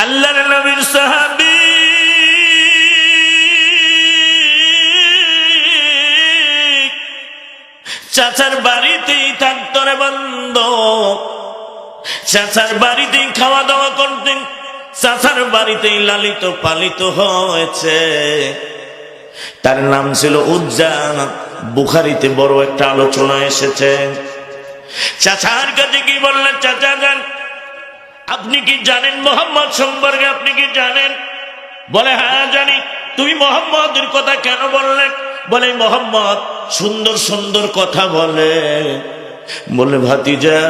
আল্লাহ নবীর সাহাবী। চাচার বাড়িতেই থাকতরে বন্ধ। চাচার বাড়িতেই খাওয়া দাওয়া করতেন। চাচার বাড়িতেই লালিত পালিত হয়েছে। তার নাম ছিল উজ্জান। বুখারিতে বড় একটা আলোচনা এসেছে। চাচার কাছে কি বললেন, চাচা যান। আপনি কি জানেন মোহাম্মদ সম্পর্কে? আপনি কি জানেন? বলে হ্যাঁ জানি। তুমি মোহাম্মদের কথা কেন বললে? বলে, মোহাম্মদ সুন্দর সুন্দর কথা বলে। বলে, ভাতিজা,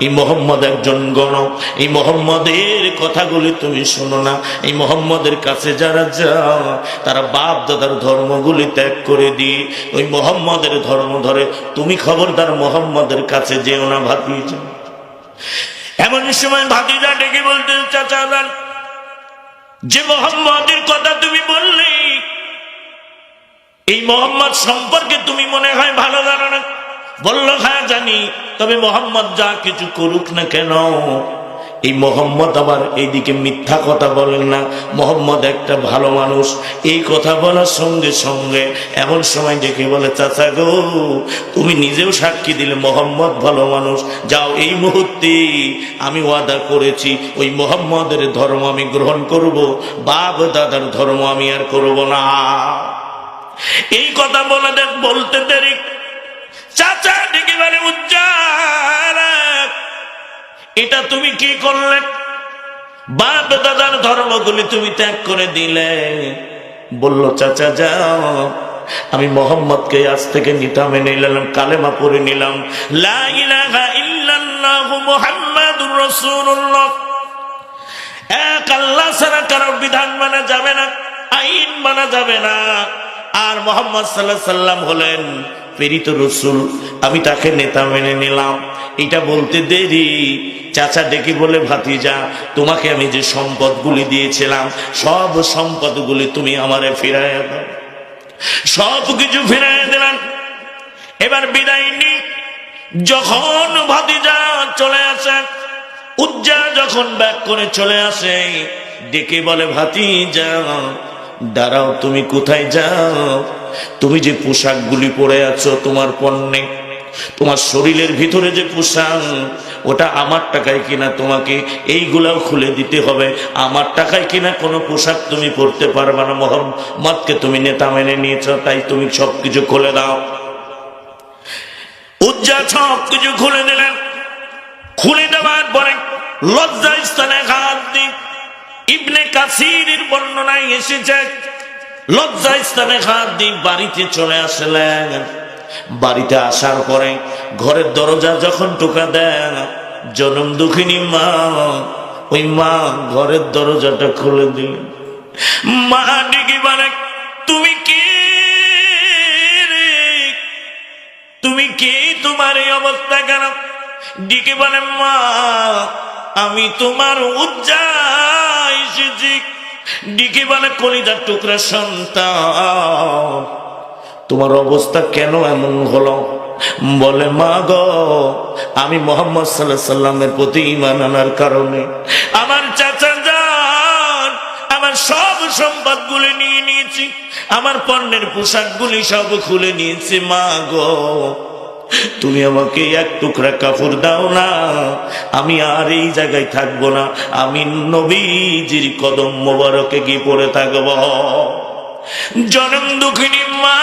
এই মোহাম্মদ একজন গণ। এই মোহাম্মদের কথাগুলি তুমি শোনো না। এই মোহাম্মদের কাছে যারা যাও, তারা বাপ দাদার ধর্মগুলি ত্যাগ করে দিয়ে ওই মোহাম্মদের ধর্ম ধরে তুমি খবরদার মোহাম্মদের কাছে যেও না, ভাতিজা। এমন সময় ভাতিজা ডেকে বলতেন, চাচা যে মোহাম্মদের কথা তুমি বললে, এই মোহাম্মদ সম্পর্কে তুমি মনে হয় ভালো জানো না। বলল হ্যাঁ জানি। তবে মোহাম্মদ যা কিছু করুক না কেন এই মোহাম্মদ আবার এইদিকে মিথ্যা কথা বলেন না। মোহাম্মদ একটা ভালো মানুষ। এই কথা বলার সঙ্গে সঙ্গে এমন সময় দেখে বলে, চাচা গো, তুমি নিজেও সাক্ষী দিলে, মোহাম্মদ ভালো মানুষ। যাও এই মুহূর্তে আমি ওয়াদা করেছি, ওই মোহাম্মদের ধর্ম আমি গ্রহণ করব, বাপ দাদার ধর্ম আমি আর করব না। এই কথা বলে দেখ, বলতে দেরি। চাচা ডেকে বলে উজ্জাল এটা তুমি কি করলে? বাপ দাদার ধর্মগুলি তুমি ত্যাগ করে দিলে। বলল, চাচা, যাও। আমি মোহাম্মদকে আজ থেকে নিতাম নিলাম, কালেমা পড়ে নিলাম। এক কারোর বিধান মানা যাবে না, আইন মানা যাবে না। আর মোহাম্মদ সাল্লাহ সাল্লাম হলেন প্রেরিত রসুল, আমি তাকে নেতা মেনে নিলাম। এটা বলতে দেরি। চাচা ডেকে বলে, ভাতিজা, তোমাকে আমি যে সম্পদগুলি দিয়েছিলাম, সব সম্পদগুলি তুমি আমারে ফিরাই দাও। সব কিছু ফিরাই দিলাম। এবার বিদায় নি যখন ভাতিজা চলে আসে উজ্জা যখন ব্যাক করে চলে আসে, ডেকে বলে, ভাতিজা, দাঁড়াও, তুমি কোথায় যাও? তুমি যে পোশাকগুলি পরে আছো, তোমার পণ্যে, তোমার শরীরের ভিতরে যে পোশাক, ওটা আমার টাকায় কিনা তোমাকে এইগুলাও খুলে দিতে হবে। আমার টাকায় কিনা কোনো পোশাক তুমি পরতে পারবে না। মোহাম্মদকে তুমি নেতা মেনে নিয়েছ, তাই তুমি সবকিছু খুলে দাও। উজ্জা সব কিছু খুলে দিলেন। খুলে দেওয়ার পরে লজ্জা স্থানে হাত দিই ইবনে কাসিরের বর্ণনায় এসেছে লজ্জা স্থানে হাত দিয়ে বাড়িতে চলে আসলেন। বাড়িতে আসার পরে ঘরের দরজা যখন টোকা দেন, জনম দুঃখিনী মা, ওই মা ঘরের দরজাটা খুলে দিলেন। মা ডিগি বলে, তুমি কে? তুমি কে? তোমার এই অবস্থা কেন? ডিকে বলে, মা, আমি তোমার উজ্জা এসেছি। ডিকে বলে কলিজার টুকরা সন্তান। তোমার অবস্থা কেন এমন হলো? বলে, মা গো, আমি মোহাম্মদ সাল্লাহ সাল্লামের প্রতি ইমান আনার কারণে আমার চাচা যান আমার সব সম্পদ গুলি নিয়ে নিয়েছি, আমার পণ্যের পোশাক গুলি সব খুলে নিয়েছি। মা গো তুমি আমাকে এক টুকরা কাপড় দাও না। আমি আর এই জায়গায় থাকব না। আমি নবীজির কদম মোবারকে গিয়ে পড়ে থাকব। জনম দুঃখিনী মা।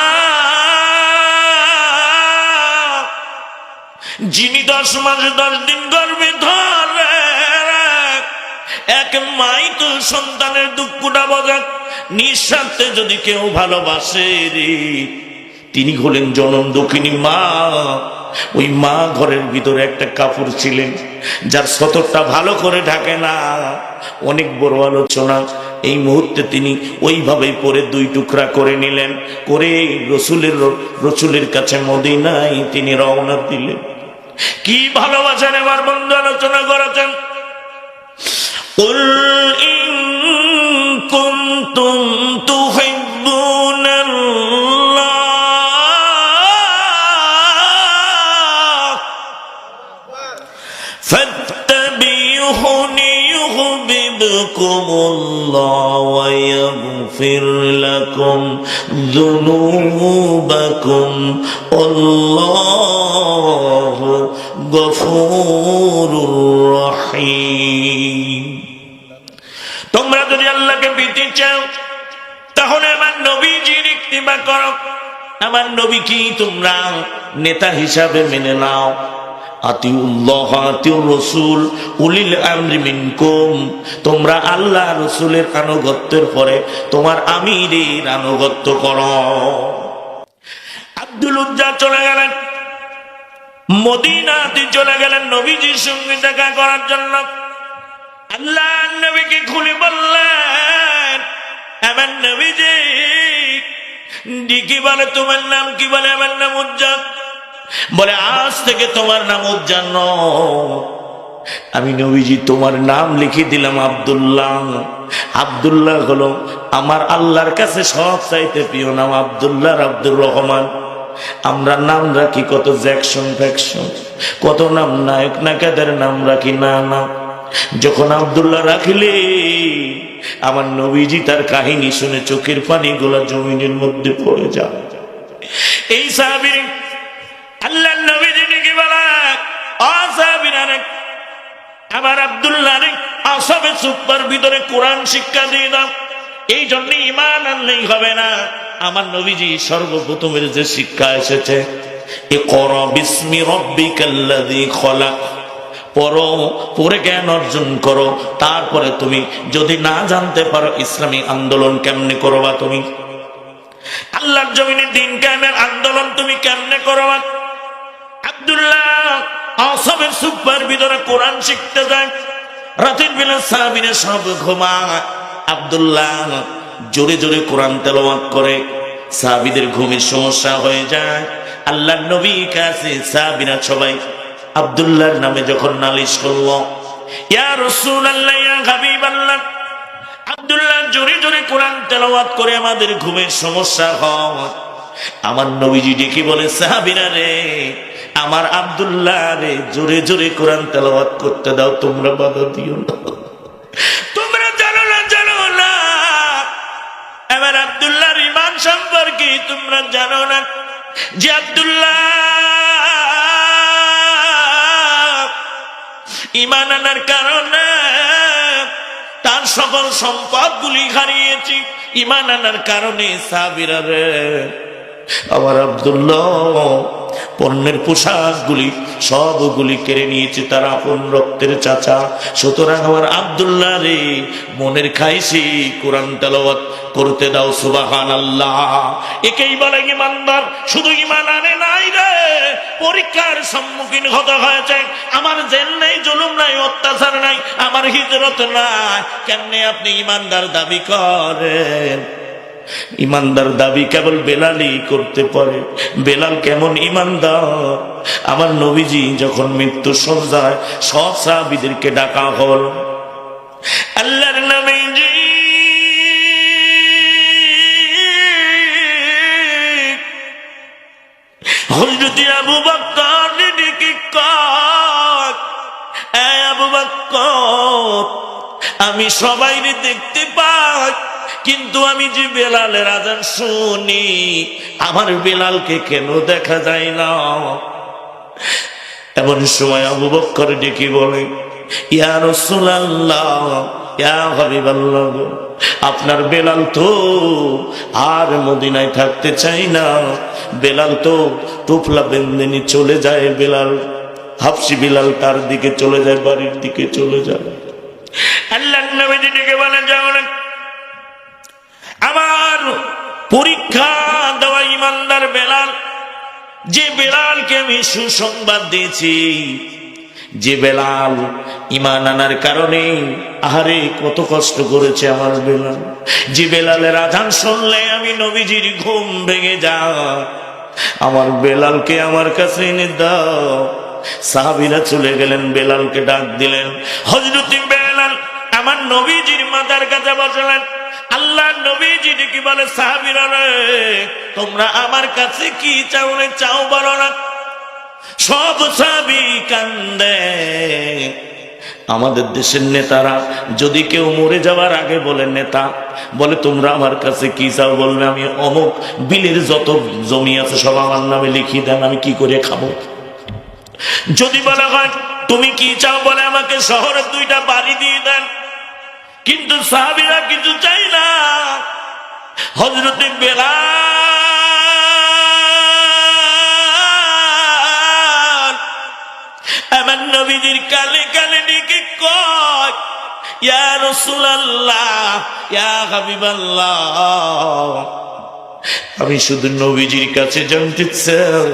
যিনি দশ মাস, দশ দিন গর্বে ধরে, এক মাই তো সন্তানের দুঃখটা বজাক নিঃস্বার্থে যদি কেউ ভালোবাসে রে তিনি হলেন জনম দক্ষিণী মা ওই মা ঘরের ভিতরে একটা কাপড় ছিলেন যার সতরটা ভালো করে ঢাকে না অনেক বড় আলোচনা এই মুহূর্তে তিনি ওইভাবেই পরে দুই টুকরা করে নিলেন করে রসুলের রসুলের কাছে মদিনায় তিনি রওনা দিলেন কি ভালোবাসেন এবার বন্ধু আলোচনা করেছেন قل إن كنتم تحبون الله فاتبعوني يحببكم يحببكم الله ويغفر لكم ذنوبكم والله غفور رحيم তোমরা যদি আল্লাহকে পেতে চাও তাহলে আমার নবীজির ইক্তিবা করো আমার নবী কি তোমরা নেতা হিসাবে মেনে নাও তোমরা আল্লাহ রসুলের আনুগত্যের পরে তোমার আমিরের আনুগত্য করো। আব্দুল উজ্জা চলে গেলেন। মদিনাতে চলে গেলেন নবীজির সঙ্গে দেখা করার জন্য। আল্লাহ নবীকে খুলে বললেন, আমার নবীজি ডিকি বলে, তোমার নাম কি বলে, আমার নাম উজ্জান বলে, আজ থেকে তোমার নাম উজ্জান আমি নবীজি, তোমার নাম লিখে দিলাম আব্দুল্লাহ। আব্দুল্লাহ হলো আমার আল্লাহর কাছে সব চাইতে প্রিয় নাম আব্দুল্লাহ আব্দুর রহমান। আমরা নাম রাখি কত জ্যাকশন ফ্যাকশন কত নাম নায়ক নায়িকাদের নাম রাখি না না। যখন আবদুল্লাহ রাখিলে, আমার নবীজি তার কাহিনী শুনে চোখের পানি গোলা জমিনের মধ্যে পড়ে যায়। এই সাহাবির আল্লাহ নবীজি নাকি বলা অসাহাবিরা রে আমার আব্দুল্লাহ রে সুপার ভিতরে কোরআন শিক্ষা দিয়ে দাও। এই জন্য ইমান আনলেই হবে না। আমার নবীজি সর্বপ্রথমের যে শিক্ষা এসেছে এ কর বিস্মি পড়ো, পড়ে জ্ঞান অর্জন করো। তারপরে তুমি যদি না জানতে পারো ইসলামী আন্দোলন কেমনে করবা তুমি? আল্লাহর জমিনে দিন কায়েমের আন্দোলন তুমি কেমনে করবা? আব্দুল্লাহ সুপার কোরআন শিখতে যায়। রাতের বেলা সাহাবিনে সব আব্দুল্লাহ জোরে জোরে কোরআন করে। সাহাবিদের ঘুমের সমস্যা হয়ে যায়। আল্লাহ নবী কাছে সাহাবিরা সবাই নামে যখন নালিশ করল, ইয়া রাসূলুল্লাহ, ইয়া হাবিবাল্লাহ। আব্দুল্লাহ জোরে জোরে কোরআন তেলাওয়াত করে আমাদের ঘুমের সমস্যা হয়। আমার নবীজি ডেকে বলে, সাহাবিরা রে আমার আব্দুল্লাহ রে, জোরে জোরে কোরআন তেলাওয়াত করতে দাও, তোমরা বাধা দিও না। তোমরা জানো না জানো না। এবার আব্দুল্লাহর ইমান সম্পর্কে তোমরা জানো না। যে আব্দুল্লাহ ইমান আনার কারণে তার সকল সম্পদ গুলি হারিয়েছি। ইমান আনার কারণে সাবিরা রে, আমার আব্দুল্লাহ পণ্যের পোশাকগুলি সবগুলি কেড়ে নিয়েছে তার আপন রক্তের চাচা। সুতরাং আমার আব্দুল্লাহ রে, মনের খাইছি কোরআন তেলাওয়াত করতে দাও সুবাহান আল্লাহ একেই বলে ইমানদার, শুধু ইমান আনে নাই রে। পরীক্ষার সম্মুখীন হতে হয়েছে। আমার জেল নেই, জুলুম নাই, অত্যাচার নাই, আমার হিজরত নাই। কেমনে আপনি ইমানদার দাবি করেন? ইমানদার দাবি কেবল বেলালই করতে পারে। বেলাল কেমন ইমানদার? আমার নবীজি যখন মৃত্যু সজ্জায় সব সাহাবিদেরকে ডাকা হল। আল্লাহর নবীজি হজরতি আবু বক্কর কি কয় এই আবু বক্কর আমি সবাই দেখতে পাই কিন্তু আমি যে বেলালের আজান শুনি, আমার বেলালকে কেন দেখা যায় না? এমন সময় আবু বক্কর ডেকে বলে, ইয়া রাসূলুল্লাহ, ইয়া হাবিবাল্লাহ আপনার বেলাল তো আর মদিনায় থাকতে চাই না। বেলাল তো টুফলা বেন্দিনি চলে যায় বেলাল। হাফসি বিলাল তার দিকে চলে যায়, বাড়ির দিকে চলে যায়। আল্লাহ নবীজি ডেকে যাও পরীক্ষা দেওয়া ইমানদার বেলাল। যে বেলালকে আমি সুসংবাদ দিয়েছি, যে বেলাল ইমান আনার কারণে আহারে কত কষ্ট করেছে আমার বেলাল। যে বেলালের আধান শুনলে আমি নবীজির ঘুম ভেঙে যা। আমার বেলালকে আমার কাছে এনে দাও। সাহাবিরা চলে গেলেন, বেলালকে ডাক দিলেন হজরতি বেলাল, আমার নবীজির মাথার কাছে বসলেন। আল্লাহ নবীজি কি বলে, সাহাবিরা তোমরা আমার কাছে কি চাও রে? চাও বলো না। সব সাবি কান্দে। আমাদের দেশের নেতারা যদি কেউ মরে যাওয়ার আগে বলে, নেতা, বলে, তোমরা আমার কাছে কি চাও? বলবে, আমি অমুক বিলের যত জমি আছে, সব আমার নামে লিখিয়ে দেন, আমি কি করে খাব? যদি বলা হয়, তুমি কি চাও? বলে, আমাকে শহরে দুইটা বাড়ি দিয়ে দেন। কিন্তু সাহাবিরা কিছু চাই না। হজরতে বেলাল আমার নবীজির কালে কালে ডেকে কয়, ইয়া রসুলাল্লাহ, ইয়া হাবিবাল্লাহ, আমি শুধু নবীজির কাছে জানতে চাই,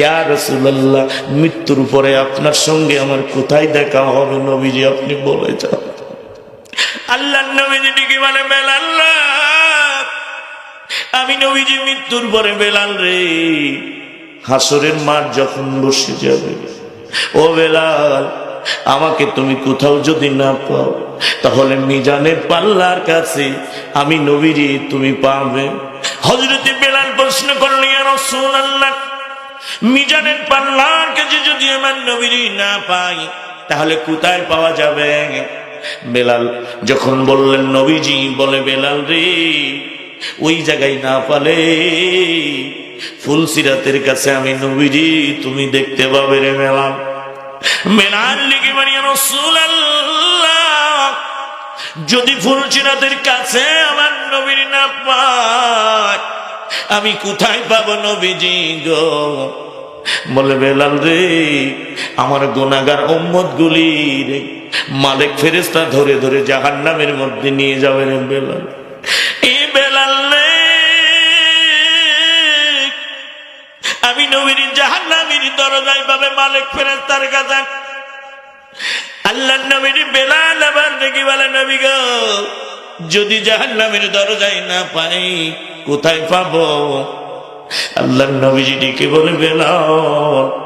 ইয়া রসুলাল্লাহ, মৃত্যুর পরে আপনার সঙ্গে আমার কোথায় দেখা হবে নবীজি আপনি বলে যান। আল্লাহ নবীজি ডেকে মানে বেলাল্লাহ আমি নবীজি মৃত্যুর পরে বেলাল রে, হাসরের মাঠ যখন বসে যাবে, ও বেলাল, আমাকে তুমি কোথাও যদি না পাও, তাহলে মিজানের পাল্লার কাছে আমি নবীজি তুমি পাবে। হজরতে বেলাল প্রশ্ন করলে রসুল আল্লাহ মিজানের পাল্লার কাছে যদি আমার নবীজি না পাই, তাহলে কোথায় পাওয়া যাবে? বেলাল যখন বললেন, নবীজি, বলে বেলাল রে, ওই জায়গায় না পালে ফুলসিরাতের কাছে আমি নবীজি, তুমি দেখতে পাবে রে মেলাম মেলার লিখে মারিয়া রসুল যদি ফুলসিরাতের কাছে আমার নবীর না পায়, আমি কোথায় পাবো নবীজি গো? বলে বেলাল রে, আমার গোনাগার ওম্মত গুলি রে মালিক ফেরেস্তা ধরে ধরে জাহান নামের মধ্যে নিয়ে যাবে রে বেলাল। এই বেলাল আমি নবীর জাহান নামের দরজায় পাবে মালিক ফেরেস্তার কাছে। আল্লাহ নবীর বেলাল আবার দেখি বলে, নবী গো, যদি জাহান নামের দরজায় না পাই, কোথায় পাবো? আল্লাহ নবীজি ডেকে বলে, বেলাল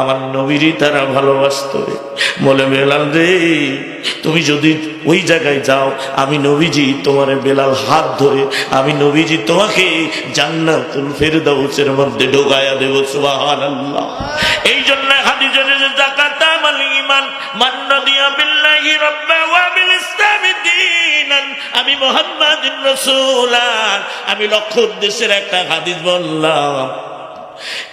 আমার নবীরই তারা ভালোবাসত বলে বেলাল রে, তুমি যদি ওই জায়গায় যাও, আমি নবীজি তোমার বেলাল হাত ধরে, আমি নবীজি তোমাকে জান্নাতুল ফেরদাউসের মধ্যে ঢোকায়া দেব, সুবহানাল্লাহ। এই জন্য হাদিসের যে যাকাত আমাল ঈমান মান দিয়া বিল্লাহি রাব্বা ওয়া বিল ইসলামি দীনান। আমি মুহাম্মাদুর রাসূলান আমি লক্ষ্য উদ্দেশ্যের একটা হাদিস বললাম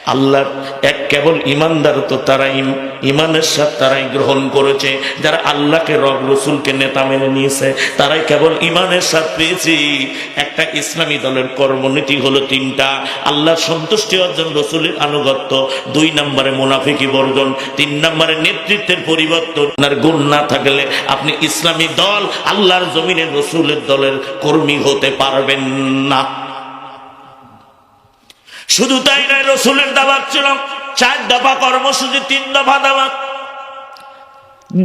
আল্লাহর এক কেবল ইমানদার তো তারাই ইমানের সাথে তারাই গ্রহণ করেছে। যারা আল্লাহকে, রব, রসুলকে নেতা মেনে নিয়েছে, তারাই কেবল ইমানের সাথে পেয়েছি। একটা ইসলামী দলের কর্মনীতি হলো তিনটা। আল্লাহর সন্তুষ্টি অর্জন রসুলের আনুগত্য। দুই নম্বরে মুনাফিকি বর্জন, তিন নম্বরে নেতৃত্বের পরিবর্তন। আর গুণ না থাকলে আপনি ইসলামী দল আল্লাহর জমিনের রসুলের দলের কর্মী হতে পারবেন না। শুধু তাই নয়, রসুলের দাবাত ছিল চার দফা কর্মসূচি, তিন দফা দাবাত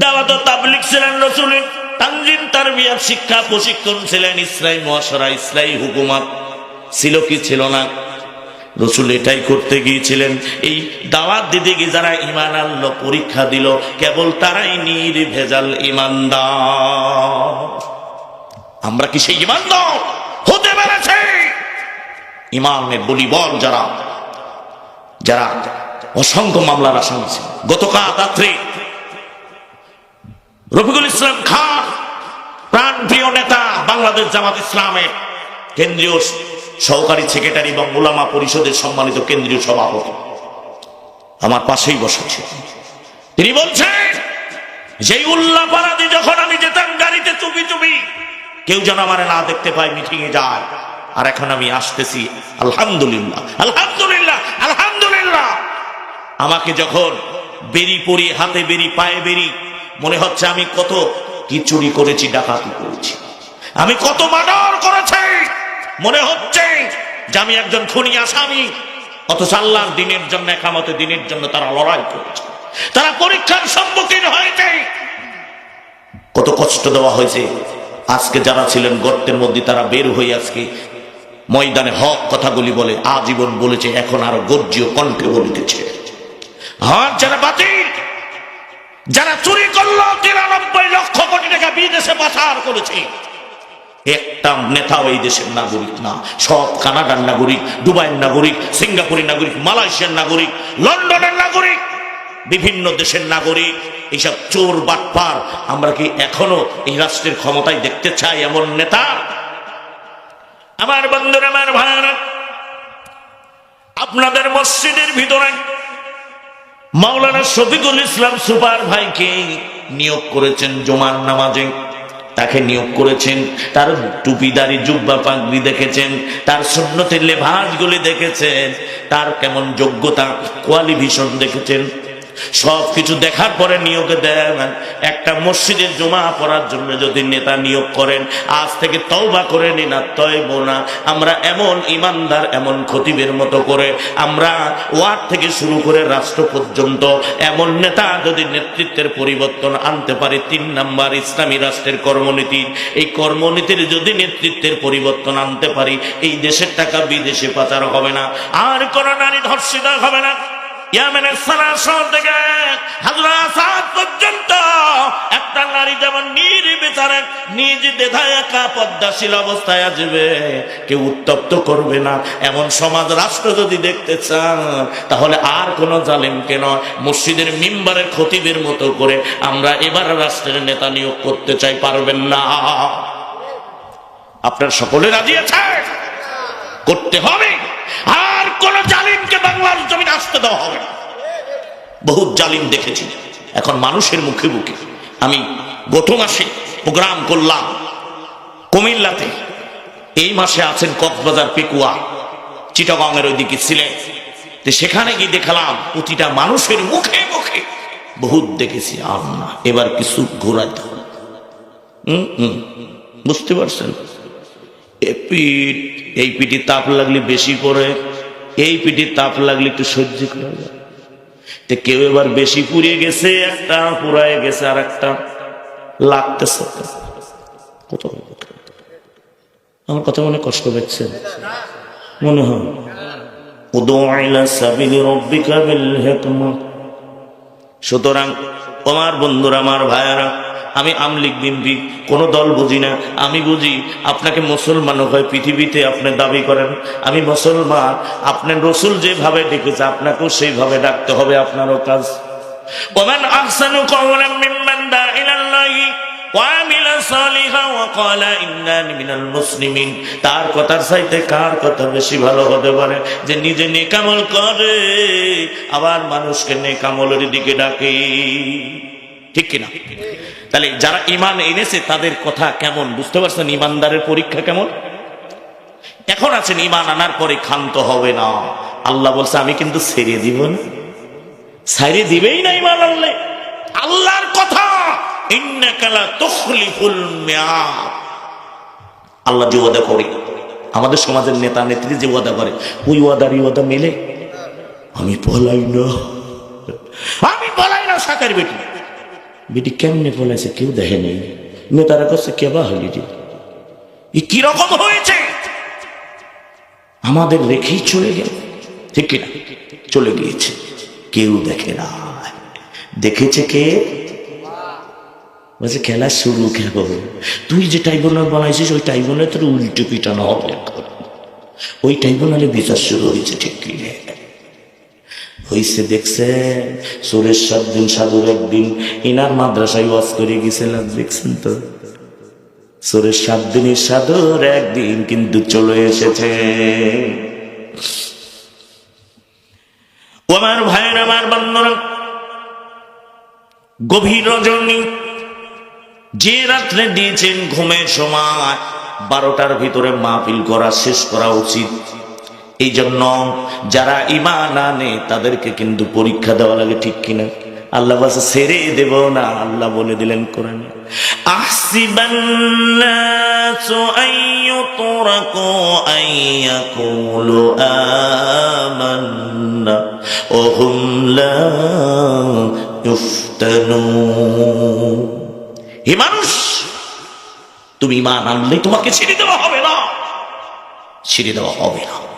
দাওয়াত তাবলিক ছিলেন রসুলের। তানজিম তার বিয়ার শিক্ষা, প্রশিক্ষণ ছিলেন ইসরাই মহাসরা, ইসরাই হুকুমাত। ছিল কি ছিল না? রসুল এটাই করতে গিয়েছিলেন। এই দাওয়াত দিতে গিয়ে যারা ইমান আনলো, পরীক্ষা দিল, কেবল তারাই নির ভেজাল ইমানদার আমরা কি সেই ইমানদার হতে পেরেছে! ইমামের বলিবল যারা যারা অসংখ্য মামলার আসামি ছিল। গতকাল রাত্রে রফিকুল ইসলাম খান প্রাণ প্রিয় নেতা বাংলাদেশ জামাত ইসলামের কেন্দ্রীয় সহকারী সেক্রেটারি এবং ওলামা পরিষদের সম্মানিত কেন্দ্রীয় সভাপতি আমার পাশেই বসেছে তিনি বলছেন যেই উল্লাহ যখন আমি যেতাম গাড়িতে চুপি চুপি, কেউ যেন আমার না দেখতে পায় মিটিং এ যায়। আর এখন আমি আসতেছি, আলহামদুলিল্লাহ আলহামদুলিল্লাহ আলহামদুলিল্লাহ। আমাকে যখন বেরি পরি, হাতে বেরি, পায়ে বেরি, মনে হচ্ছে আমি কত কি চুরি করেছি, ডাকাতি করেছি। আমি কত মার্ডার করেছি, মনে হচ্ছে যে আমি একজন খুনি আসামি। অথচ আল্লাহর দিনের জন্য একামতে দিনের জন্য তারা লড়াই করেছে। তারা পরীক্ষার সম্মুখীন হয়েছে। কত কষ্ট দেওয়া হয়েছে। আজকে যারা ছিলেন গর্তের মধ্যে, তারা বের হয়ে আজকে ময়দানে হক কথাগুলি বলে, আজীবন বলেছে, এখন আরও গর্জীয় কণ্ঠে বলিতেছে। হক যারা বাতিল, যারা চুরি করল, তিরানব্বই লক্ষ কোটি টাকা বিদেশে পাচার করেছে। একটা নেতাও এই দেশের নাগরিক না। সব কানাডার নাগরিক, দুবাইয়ের নাগরিক, সিঙ্গাপুরের নাগরিক, মালয়েশিয়ার নাগরিক, লন্ডনের নাগরিক, বিভিন্ন দেশের নাগরিক, এইসব চোর, বাটপার, আমরা কি এখনও এই রাষ্ট্রের ক্ষমতায় দেখতে চাই এমন নেতা? আমার বন্ধুরা, আমার ভাইরা আপনাদের মসজিদের ভিতরে মাওলানা শফিকুল ইসলাম সুপার ভাইকে নিয়োগ করেছেন জুমার নামাজে। তাকে নিয়োগ করেছেন, তার টুপিদারি, জুব্বা পাগড়ি দেখেছেন, তার সুন্নতের লেভাজগুলি দেখেছেন, তার কেমন যোগ্যতা কোয়ালিফিকেশন দেখেছেন। সব কিছু দেখার পরে নিয়োগ দেন। একটা মসজিদের জমা পড়ার জন্য যদি নেতা নিয়োগ করেন, আজ থেকে তওবা করে নিন আর তয়ব না। আমরা এমন ইমানদার, এমন খতিবের মতো করে আমরা ওয়ার্ড থেকে শুরু করে রাষ্ট্র পর্যন্ত এমন নেতা যদি নেতৃত্বের পরিবর্তন আনতে পারে, তিন নাম্বার ইসলামী রাষ্ট্রের কর্মনীতি। এই কর্মনীতির যদি নেতৃত্বের পরিবর্তন আনতে পারি, এই দেশের টাকা বিদেশে পাচার হবে না। আর কোন নারী ধর্ষিত হবে না। ইয়ামেনের শহর থেকে পর্যন্ত একটা নারী যেমন নির্বিচারে নিজ একা পদ্মাশীল অবস্থায় আসবে উত্তপ্ত করবে না। এমন সমাজ রাষ্ট্র যদি দেখতে চান, তাহলে আর মসজিদের মিম্বারের খতিবের মতো করে আমরা এবার রাষ্ট্রের নেতা নিয়োগ করতে চাই, পারবেন না। আপনার সকলে রাজি আছে করতে হবে। আর কোন জালিমকে বাংলার জমিন আসতে দেওয়া হবে না। বহুত জালিম দেখেছি। এখন মানুষের মুখে মুখে আমি গত মাসে প্রোগ্রাম করলাম কুমিল্লাতে। এই মাসে আছেন কক্সবাজার পেকুয়া, চিটাগাংয়ের ওইদিকে ছিলেন সেখানে গিয়ে দেখলাম প্রতিটা মানুষের মুখে মুখে বহুত দেখেছি। আর না এবার কিছু ঘোরাইতে হবে বুঝতে পারছেন? এ পিঠ, এই পিঠে তাপ লাগলে বেশি পড়ে। এই পিঠে তাপ লাগলে একটু সহ্য করা যায়। কেউ এবার বেশি পুড়িয়ে গেছে, একটা পুরায় গেছে আর একটা লাগতেছে। কত আমার কথা মনে কষ্ট পাচ্ছে। মনে হয় সুতরাং আমার বন্ধুরা, আমার ভাইয়ারা আমি আমলিক বিম্বি কোনো দল বুঝি না। আমি বুঝি আপনাকে মুসলমান হয়ে পৃথিবীতে আপনি দাবি করেন। আমি মুসলমান আপনার রসুল যেভাবে ডেকেছে, আপনাকেও সেইভাবে ডাকতে হবে আপনারও কাজ। ওমান আহসানু কওলাম মিম্মান দা ইলাল্লাহি তার কথার সাইতে কার কথা বেশি ভালো হতে পারে? যে নিজে নেকামল করে, আবার মানুষকে নেকামলের দিকে ডাকে। ঠিক কিনা? তাহলে যারা ইমান এনেছে, তাদের কথা কেমন? বুঝতে পারছেন ইমানদারের পরীক্ষা কেমন? এখন আছেন ইমান আনার পরে ক্ষান্ত হবে না। আল্লাহ বলছে, আমি কিন্তু ছেড়ে দিব না। ছেড়ে দিবেই না ইমান আনলে। আল্লাহর কথা। আল্লাহ যে ওয়াদা করে, আমাদের সমাজের নেতা, নেত্রী যে ওয়াদা করে, ওই ওয়াদার ওয়াদা মেলে। আমি পলাই না। আমি পলাই না সাকার বেটি। বেটি কেমনে পলাইছে কেউ দেখে নেই। নেতারা কাছে কেবা হলি রে? এ কীরকম হয়েছে? আমাদের রেখেই চলে গেল। ঠিক কিনা চলে গিয়েছে। কেউ দেখে না। দেখেছে কে? বলছে, খেলা শুরু কেবল তুই যে টাইবনাল বানাইছিস, ওই টাইবনে তোর উল্টো পিটানো হবে ওই টাইবনালে বিচার শুরু হয়েছে, ঠিক কি হয়েছে দেখছে, সুরেশ সাত দিন সাধুর একদিন ইনার মাদ্রাসায় ওয়াজ করে গেছিলাম দেখছেন তো? সুরেশ সাত দিনের সাধুর একদিন কিন্তু চলে এসেছে। আমার ভাইয়ের, আমার বন্ধুরা গভীর রজনী, যে রাত্রে দিয়েছেন ঘুমের সময়, বারোটার ভিতরে মাহফিল করা শেষ করা উচিত। এই জন্য যারা ইমান আনে, তাদেরকে কিন্তু পরীক্ষা দেওয়া লাগে, ঠিক কিনা? আল্লাহ বাসা ছেড়ে দেব না। আল্লাহ বলে দিলেন কোরআনে। হে মানুষ, তুমি ইমান আনলে তোমাকে ছেড়ে দেওয়া হবে না। ছেড়ে দেওয়া হবে না।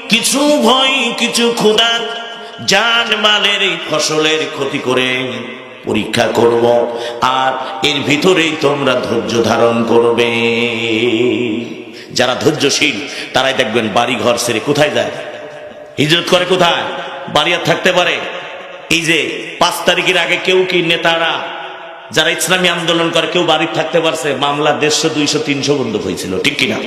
কিছু ভয়, কিছু ক্ষুদা জান মালের এই ফসলের ক্ষতি করে পরীক্ষা করব, আর এর ভিতরেই তোমরা ধৈর্য ধারণ করবে। যারা ধৈর্যশীল, তারাই দেখবেন বাড়ি ঘর ছেড়ে কোথায় যায়? হিজরত করে কোথায়? বাড়ি আর থাকতে পারে? এই যে পাঁচ তারিখের আগে কেউ কি নেতারা, যারা ইসলামী আন্দোলন করে, কেউ বাড়ি থাকতে পারছে? মামলা দেড়শো, দুইশো, তিনশো বন্ধ হয়েছিল, ঠিক কিনা?